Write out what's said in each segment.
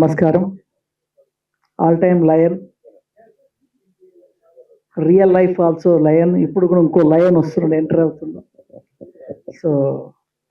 నమస్కారం. All time lion real life also lion ఇప్పుడు కూడా ఇంకో లయన్ వస్తున్నాడు ఎంటర్ అవుతున్నాడు. సో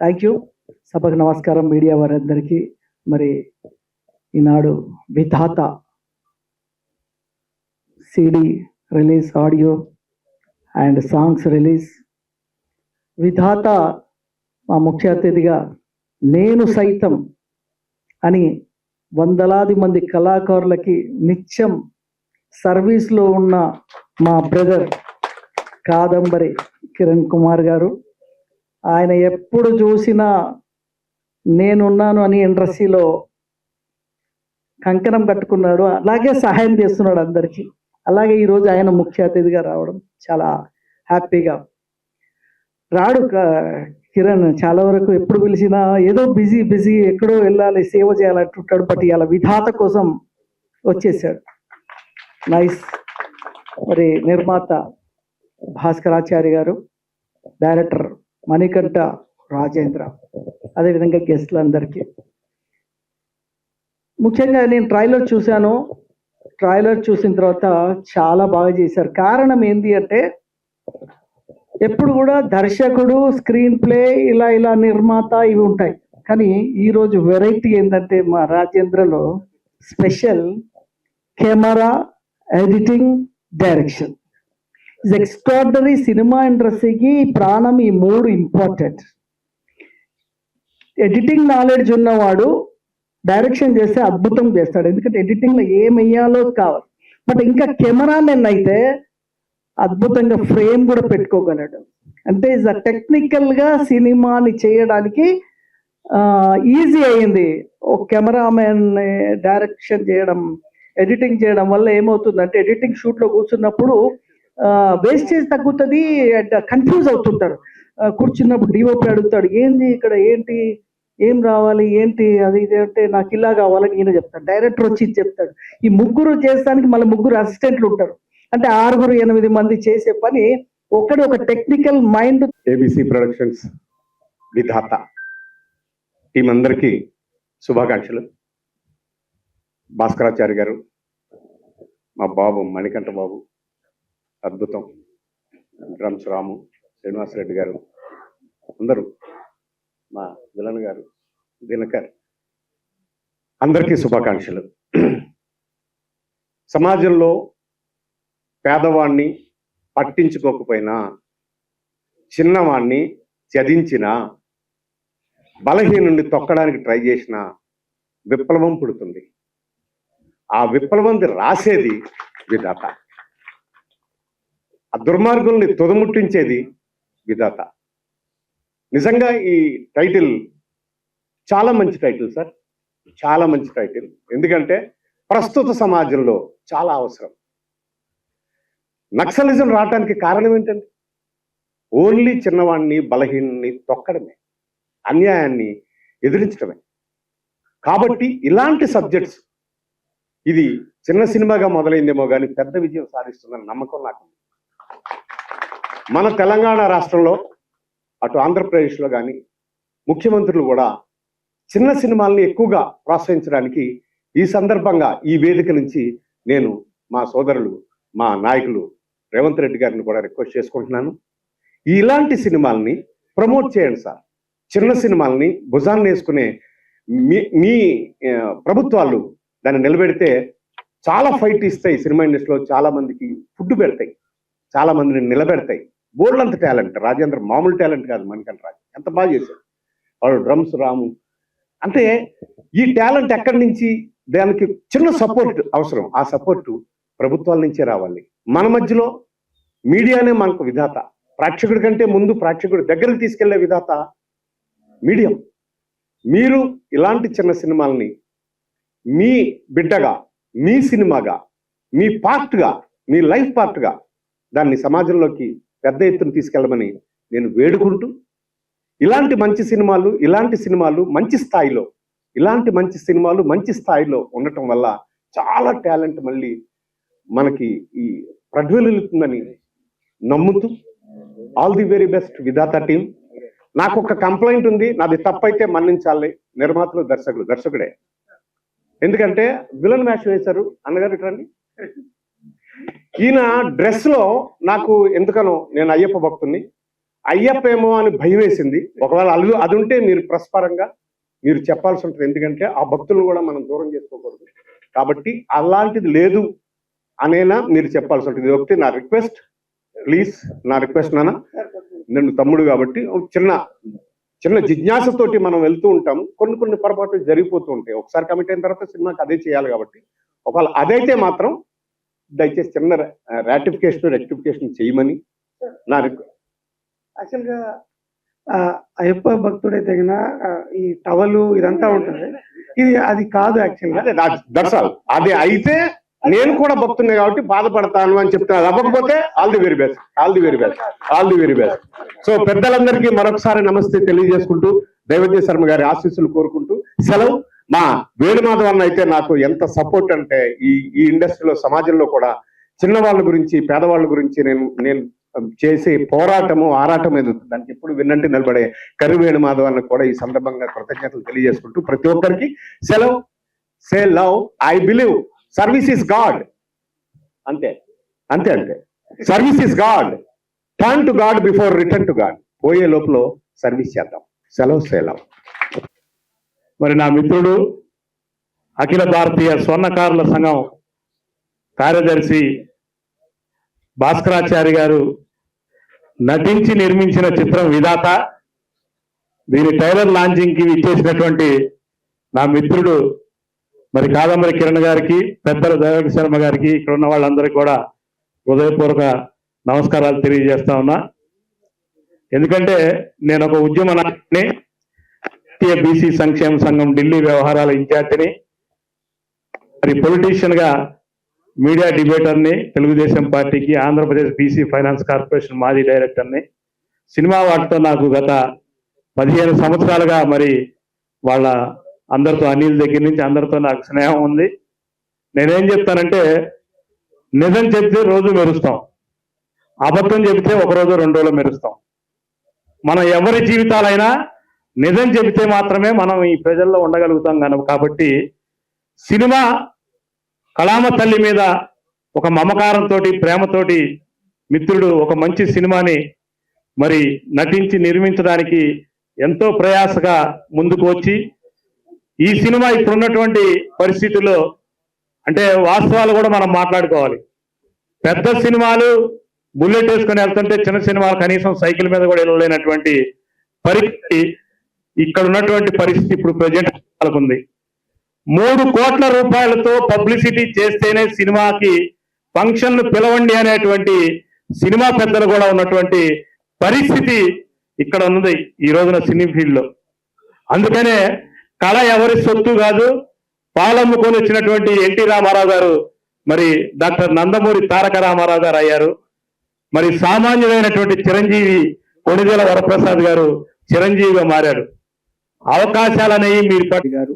థ్యాంక్ యూ సభకు నమస్కారం మీడియా వారందరికీ. మరి ఈనాడు Vidhata CD release audio and songs release Vidhata మా ముఖ్య అతిథిగా నేను సైతం అని వందలాది మంది కళాకారులకి నిత్యం సర్వీస్లో ఉన్న మా బ్రదర్ కాదంబరి కిరణ్ కుమార్ గారు. ఆయన ఎప్పుడు చూసినా నేనున్నాను అని ఇండస్ట్రీలో కంకణం కట్టుకున్నాడు. అలాగే సహాయం చేస్తున్నాడు అందరికీ. అలాగే ఈరోజు ఆయన ముఖ్య అతిథిగా రావడం చాలా హ్యాపీగా. రాడు కిరణ్ చాలా వరకు ఎప్పుడు పిలిచినా ఏదో బిజీ బిజీ ఎక్కడో వెళ్ళాలి సేవ చేయాలంటుంటాడు బట్ ఇలా విధాత కోసం వచ్చేసాడు. నైస్. మరి నిర్మాత భాస్కరాచారి గారు డైరెక్టర్ మణికంఠ రాజేంద్ర అదేవిధంగా గెస్ట్లందరికీ. ముఖ్యంగా నేను ట్రైలర్ చూశాను. ట్రైలర్ చూసిన తర్వాత చాలా బాగా చేశారు. కారణం ఏంటి అంటే ఎప్పుడు కూడా దర్శకుడు స్క్రీన్ ప్లే ఇలా ఇలా నిర్మాత ఇవి ఉంటాయి. కానీ ఈరోజు వెరైటీ ఏంటంటే మా రాజేంద్రలో special camera editing direction. Is extraordinary cinema ఇండస్ట్రీకి ప్రాణం ఈ మూడు ఇంపార్టెంట్. ఎడిటింగ్ నాలెడ్జ్ ఉన్నవాడు డైరెక్షన్ చేస్తే అద్భుతం చేస్తాడు. ఎందుకంటే ఎడిటింగ్లో ఏం వెయ్యాలో కావాలి. బట్ ఇంకా కెమెరామెన్ అయితే అద్భుతంగా ఫ్రేమ్ కూడా పెట్టుకోగలడు. అంటే ఇస్ టెక్నికల్గా సినిమాని చేయడానికి ఈజీ అయింది ఒక కెమెరామెన్ డైరెక్షన్ చేయడం ఎడిటింగ్ చేయడం వల్ల ఏమవుతుందంటే ఎడిటింగ్ షూట్లో కూర్చున్నప్పుడు వేస్టేజ్ తగ్గుతుంది అండ్ కన్ఫ్యూజ్ అవుతుంటారు. కూర్చున్నప్పుడు డిఓపి అడుగుతాడు ఏంది ఇక్కడ ఏంటి ఏం రావాలి ఏంటి అది ఇది అంటే నాకు ఇలా కావాలని ఈయన చెప్తాడు. డైరెక్టర్ వచ్చి చెప్తాడు. ఈ ముగ్గురు చేస్తానికి మళ్ళీ ముగ్గురు అసిస్టెంట్లు ఉంటారు. అంటే ఆరుగురు ఎనిమిది మంది చేసే పని ఒకటి ఒక technical mind ABC productions Vidhata. Team అందరికీ శుభాకాంక్షలు. భాస్కరాచార్య గారు మా బాబు మణికంఠ బాబు అద్భుతం. డ్రమ్స్ రాము శ్రీనివాసరెడ్డి గారు అందరూ మా విలన్ గారు దినకర్. అందరికీ శుభాకాంక్షలు. సమాజంలో పేదవాణ్ణి పట్టించుకోకపోయినా చిన్నవాణ్ణి చదించిన బలహీనుండి తొక్కడానికి ట్రై చేసిన విప్లవం పుడుతుంది. ఆ విప్లవం రాసేది విధాత. ఆ దుర్మార్గుల్ని తుదముట్టించేది విధాత. నిజంగా ఈ టైటిల్ చాలా మంచి టైటిల్ సార్. చాలా మంచి టైటిల్. ఎందుకంటే ప్రస్తుత సమాజంలో చాలా అవసరం. నక్సలిజం రావడానికి కారణం ఏంటంటే ఓన్లీ చిన్నవాడిని బలహీనని తొక్కడమే అన్యాయాన్ని ఎదిరించడమే. కాబట్టి ఇలాంటి సబ్జెక్ట్స్ ఇది చిన్న సినిమాగా మొదలైందేమో కానీ పెద్ద విజయం సాధిస్తుందని నమ్మకం నాకు మన తెలంగాణ రాష్ట్రంలో అటు ఆంధ్రప్రదేశ్లో కానీ ముఖ్యమంత్రులు కూడా చిన్న సినిమాల్ని ఎక్కువగా ప్రోత్సహించడానికి ఈ సందర్భంగా ఈ వేదిక నుంచి నేను మా సోదరులు మా నాయకులు రేవంత్ రెడ్డి గారిని కూడా రిక్వెస్ట్ చేసుకుంటున్నాను. ఇలాంటి సినిమాల్ని ప్రమోట్ చేయండి సార్. చిన్న సినిమాల్ని భుజాన్ని వేసుకునే మీ మీ ప్రభుత్వాలు దాన్ని నిలబెడితే చాలా ఫైట్ ఇస్తాయి సినిమా ఇండస్ట్రీలో. చాలా మందికి ఫుడ్ పెడతాయి. చాలా మందిని నిలబెడతాయి. బోర్డంత టాలెంట్. రాజేంద్ర మామూలు టాలెంట్ కాదు మణికంఠ రాజు. ఎంత బాగా చేశాడు. వాడు డ్రమ్స్ రాము. అంటే ఈ టాలెంట్ ఎక్కడి నుంచి? దానికి చిన్న సపోర్ట్ అవసరం. ఆ సపోర్టు ప్రభుత్వాల నుంచే రావాలి. మన మధ్యలో మీడియానే మనకు విధాత. ప్రేక్షకుడి కంటే ముందు ప్రేక్షకుడి దగ్గరికి తీసుకెళ్ళే విధాత మీడియం. మీరు ఇలాంటి చిన్న సినిమాల్ని మీ బిడ్డగా మీ సినిమాగా మీ పార్ట్గా మీ లైఫ్ పార్ట్గా దాన్ని సమాజంలోకి పెద్ద ఎత్తున తీసుకెళ్ళమని నేను వేడుకుంటూ ఇలాంటి మంచి సినిమాలు ఇలాంటి సినిమాలు మంచి స్థాయిలో ఇలాంటి మంచి సినిమాలు మంచి స్థాయిలో ఉండటం వల్ల చాలా టాలెంట్ మళ్ళీ మనకి ఈ ప్రజ్వలిస్తుందని నమ్ముతూ all the very best Vidhata team నాకు ఒక కంప్లైంట్ ఉంది. నాది తప్పైతే మన్నించాలి. నిర్మాతలు దర్శకుడు దర్శకుడే. ఎందుకంటే విలన్ వేషం వేశారు. అన్నగారు రండి. ఈయన డ్రెస్లో నాకు ఎందుకనో నేను అయ్యప్ప భక్తుని అయ్యప్ప ఏమో అని భయం వేసింది. ఒకవేళ అది అది ఉంటే మీరు ప్రస్పరంగా మీరు చెప్పాల్సి ఉంటుంది. ఎందుకంటే ఆ భక్తులను కూడా మనం దూరం చేసుకోకూడదు. కాబట్టి అలాంటిది లేదు. అనేనా? మీరు చెప్పాల్సి ఉంటుంది. ఒకటి నా రిక్వెస్ట్ ప్లీజ్ నా రిక్వెస్ట్ నాన్న నేను తమ్ముడు కాబట్టి ఒక చిన్న చిన్న జిజ్ఞాసతోటి మనం వెళ్తూ ఉంటాము. కొన్ని కొన్ని పొరపాట్లు జరిగిపోతూ ఉంటాయి. ఒకసారి కమిట్ అయిన తర్వాత సినిమాకి అదే చేయాలి కాబట్టి. ఒకవేళ అదైతే మాత్రం దయచేసి చిన్న రాటిఫికేషన్ రెక్టిఫికేషన్ చేయమని నా రిక్వెస్ట్ యాక్చువల్గా అయ్యప్ప భక్తుడే తగిన ఈ టవలు ఇదంతా ఉంటుంది. ఇది అది కాదు యాక్చువల్గా. అదే దట్స్ ఆల్. అది అయితే నేను కూడా భక్తున్నా కాబట్టి బాధపడతాను అని చెప్తున్నా అవ్వకపోతే all the very best all the very best all the very best. So పెద్దలందరికీ మరొకసారి నమస్తే తెలియజేసుకుంటూ దైవజ్ఞ శర్మ గారి ఆశీస్సులు కోరుకుంటూ సెలవు. మా వేణుమాధవ్ అన్న అయితే నాకు ఎంత సపోర్ట్ అంటే ఈ ఈ ఇండస్ట్రీలో సమాజంలో కూడా చిన్నవాళ్ళ గురించి పేదవాళ్ళ గురించి నేను నేను చేసే పోరాటము ఆరాటం ఏదో దానికి ఎప్పుడు విన్నంటే నిలబడే కరి వేణుమాధవ్ అన్న కూడా ఈ సందర్భంగా కృతజ్ఞతలు తెలియజేసుకుంటూ ప్రతి ఒక్కరికి సెలవు. Say love I believe service is God అంతే. అంతే అంతే. Service is God turn to God before return to God పోయే లోపల సర్వీస్ చేద్దాం. సెలవు సెలవు మరి నా మిత్రుడు అఖిల భారతీయ స్వర్ణకారుల సంఘం కార్యదర్శి భాస్కరాచారి గారు నటించి నిర్మించిన చిత్రం విధాత దీని టైలర్ లాంచింగ్కి ఇచ్చేసినటువంటి నా మిత్రుడు మరి కాదంబరి కిరణ్ గారికి పెద్దల దైవక శర్మ గారికి ఇక్కడ ఉన్న వాళ్ళందరికీ కూడా హృదయపూర్వక నమస్కారాలు తెలియజేస్తా ఉన్నా. ఎందుకంటే నేను ఒక ఉద్యమ నాయకుని జాతీయ బీసీ సంక్షేమ సంఘం ఢిల్లీ వ్యవహారాల ఇన్ఛార్జిని మరి పొలిటీషియన్గా మీడియా డిబేటర్ని తెలుగుదేశం పార్టీకి ఆంధ్రప్రదేశ్ బీసీ ఫైనాన్స్ కార్పొరేషన్ మాజీ డైరెక్టర్ని సినిమా వాటితో నాకు గత పదిహేను సంవత్సరాలుగా మరి వాళ్ళ అందరితో అనిల్ దగ్గర నుంచి అందరితో నాకు స్నేహం ఉంది. నేనేం చెప్తానంటే నిజం చెప్తే రోజు మెరుస్తాం. అబద్ధం చెబితే ఒక రోజు రెండు రోజులు మెరుస్తాం. మన ఎవరి జీవితాలైనా నిజం చెబితే మాత్రమే మనం ఈ ప్రజల్లో ఉండగలుగుతాం కనుక కాబట్టి సినిమా కళామ తల్లి మీద ఒక మమకారంతో ప్రేమతోటి మిత్రుడు ఒక మంచి సినిమాని మరి నటించి నిర్మించడానికి ఎంతో ప్రయాసగా ముందుకు వచ్చి ఈ సినిమా ఇప్పుడున్నటువంటి పరిస్థితుల్లో అంటే వాస్తవాలు కూడా మనం మాట్లాడుకోవాలి. పెద్ద సినిమాలు బుల్లెట్ వేసుకొని వెళ్తుంటే చిన్న సినిమాలు కనీసం సైకిల్ మీద కూడా వెళ్ళలేనటువంటి పరిస్థితి ఇక్కడ ఉన్నటువంటి పరిస్థితి ఇప్పుడు ప్రజెంట్ ఉంది. మూడు కోట్ల రూపాయలతో పబ్లిసిటీ చేస్తేనే సినిమాకి ఫంక్షన్ పిలవండి అనేటువంటి సినిమా పెద్దలు కూడా ఉన్నటువంటి పరిస్థితి ఇక్కడ ఉన్నది ఈ రోజున సినీ ఫీల్డ్లో అందుకనే కళ ఎవరి సొత్తు కాదు. పాలమ్ముకొని వచ్చినటువంటి ఎన్టీ రామారావు గారు మరి డాక్టర్ నందమూరి తారక రామారావు గారు అయ్యారు. మరి సామాన్యుడైనటువంటి చిరంజీవి కొణిదేల వరప్రసాద్ గారు చిరంజీవిగా మారారు. అవకాశాలనేవి మీరు పట్టు గారు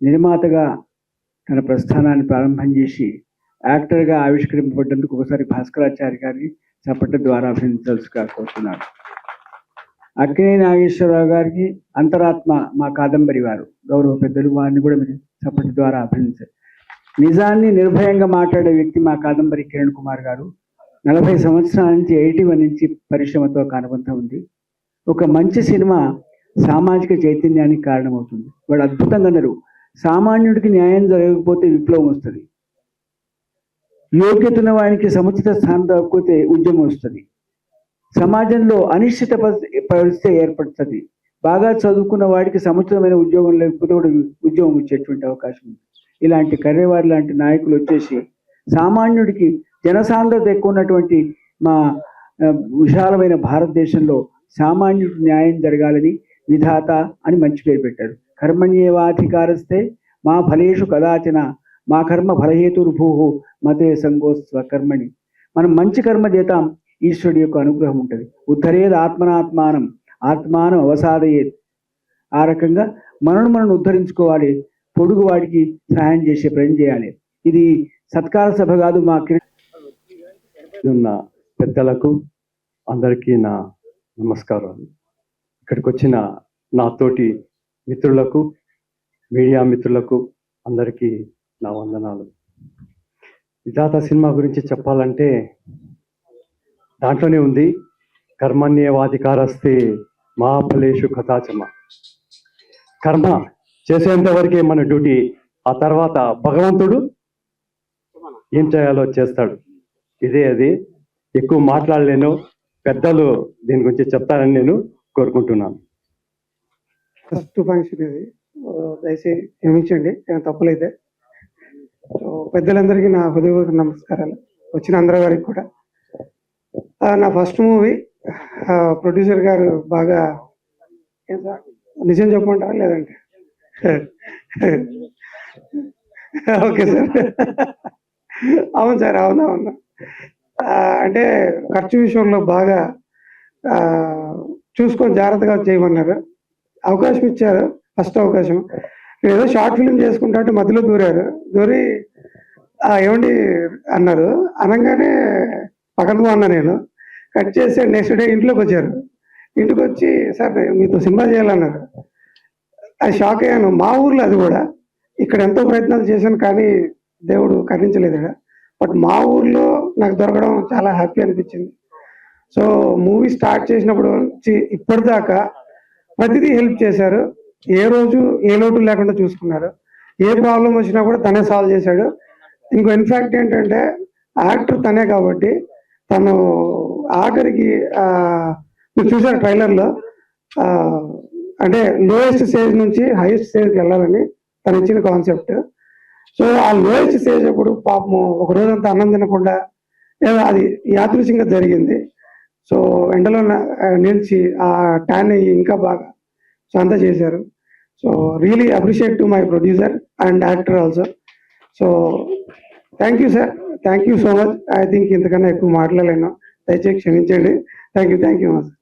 నిర్మాతగా తన ప్రస్థానాన్ని ప్రారంభం చేసి యాక్టర్గా ఆవిష్కరింపబడ్డందుకు ఒకసారి భాస్కరాచార్య గారిని చప్పట్ల ద్వారా అభినందించాల్సిగా కోరుతున్నాను. అక్కినే నాగేశ్వరరావు గారికి అంతరాత్మ మా కాదంబరి వారు. గౌరవ పెద్దలు వారిని కూడా మీరు చప్పటి ద్వారా అభినందించారు. నిజాన్ని నిర్భయంగా మాట్లాడే వ్యక్తి మా కాదంబరి కిరణ్ కుమార్ గారు. నలభై సంవత్సరాల నుంచి ఎయిటీ వన్ నుంచి పరిశ్రమతో కానుబంధం ఉంది. ఒక మంచి సినిమా సామాజిక చైతన్యానికి కారణమవుతుంది. వాడు అద్భుతంగా అన్నారు సామాన్యుడికి న్యాయం జరగకపోతే విప్లవం వస్తుంది. యోగ్యత ఉన్న వాడికి సముచిత స్థానం దొరకపోతే ఉద్యమం వస్తుంది. సమాజంలో అనిశ్చిత పరిస్థితి ఏర్పడుతుంది. బాగా చదువుకున్న వాడికి సముచితమైన ఉద్యోగం లేకపోతే కూడా ఉద్యోగం వచ్చేటువంటి అవకాశం ఉంది. ఇలాంటి కర్రేవారి లాంటి నాయకులు వచ్చేసి సామాన్యుడికి జనసాంద్రత ఎక్కువ ఉన్నటువంటి మా విశాలమైన భారతదేశంలో సామాన్యుడికి న్యాయం జరగాలని విధాత అని మంచి పేరు పెట్టారు. కర్మణ్యేవాధికారస్తే మా ఫలేషు కదాచన మా కర్మ ఫలహేతుర్భూ మతే సంగోస్వ కర్మణి. మనం మంచి కర్మ చేతాం ఈశ్వరుడి యొక్క అనుగ్రహం ఉంటుంది. ఉద్ధరేది ఆత్మనాత్మానం ఆత్మానం అవసాదయేది ఆ రకంగా మనను మనం ఉద్ధరించుకోవాలి పొడుగు వాడికి సహాయం చేసే ప్రయత్నం చేయాలి. ఇది సత్కార సభ కాదు మా ఉన్న పెద్దలకు అందరికీ నా నమస్కారాలు. ఇక్కడికి వచ్చిన నా తోటి మిత్రులకు మీడియా మిత్రులకు అందరికీ నా వందనాలు. విధాత సినిమా గురించి చెప్పాలంటే దాంట్లోనే ఉంది కర్మణ్యవాధికారస్తే మహాఫలేషు కథాచమ. కర్మ చేసేంత వరకే మన డ్యూటీ ఆ తర్వాత భగవంతుడు ఏం చేయాలో చేస్తాడు. ఇదే అది. ఎక్కువ మాట్లాడలేను. పెద్దలు దీని గురించి చెప్తారని నేను కోరుకుంటున్నాను. ఫస్ట్ ఫంక్షన్ ఇది. దయచేసి క్షమించండి నేను తప్పులైతే సో పెద్దలందరికీ నా హృదయపూర్వక నమస్కారాలు. వచ్చిన అందరి వారికి కూడా. నా ఫస్ట్ మూవీ ప్రొడ్యూసర్ గారు బాగా నిజం చెప్పమంటారా లేదంటే? Okay sir. అవును సార్ అవును అవును. అంటే ఖర్చు విషయంలో బాగా చూసుకొని జాగ్రత్తగా చేయమన్నారు. అవకాశం ఇచ్చారు ఫస్ట్ అవకాశం. ఏదో షార్ట్ ఫిల్మ్ చేసుకుంటా అంటే మధ్యలో దూరారు. దూరి ఏమండి అన్నారు. అనగానే పక్కన అన్నా నేను. కట్ చేసి నెక్స్ట్ డే ఇంట్లోకి వచ్చారు. ఇంటికి వచ్చి సార్ నేను మీతో సినిమా చేయాలన్నారు. అది షాక్ అయ్యాను. మా ఊర్లో అది కూడా. ఇక్కడ ఎంతో ప్రయత్నాలు చేశాను కానీ దేవుడు కరుణించలేదు ఇక్కడ. బట్ మా ఊర్లో నాకు దొరకడం చాలా హ్యాపీ అనిపించింది. సో మూవీ స్టార్ట్ చేసినప్పుడు నుంచి ఇప్పటిదాకా ప్రతిదీ హెల్ప్ చేశారు. ఏ రోజు ఏ లోటు లేకుండా చూసుకున్నారు. ఏ ప్రాబ్లం వచ్చినా కూడా తనే సాల్వ్ చేశాడు. ఇంకో ఇన్ఫాక్ట్ ఏంటంటే యాక్టర్ తనే కాబట్టి తను ఆఖరికి మీరు చూసారు ట్రైలర్లో అంటే లోయెస్ట్ స్టేజ్ నుంచి హైయెస్ట్ స్టేజ్కి వెళ్ళాలని తను ఇచ్చిన కాన్సెప్ట్ సో ఆ లోయెస్ట్ స్టేజ్ అప్పుడు పాపము ఒక రోజంతా అన్నం తినకుండా అది యాదృశ్యంగా జరిగింది. సో ఎండలో నిలిచి ఆ ట్యాన్ ఇంకా బాగా సో అంతా చేశారు. So really appreciate to my producer and actor also so thank you sir thank you so much I think ఇంతకన్నా ఎక్కువ మాట్లాడలేను. దయచేసి క్షమించండి. Thank you thank you sir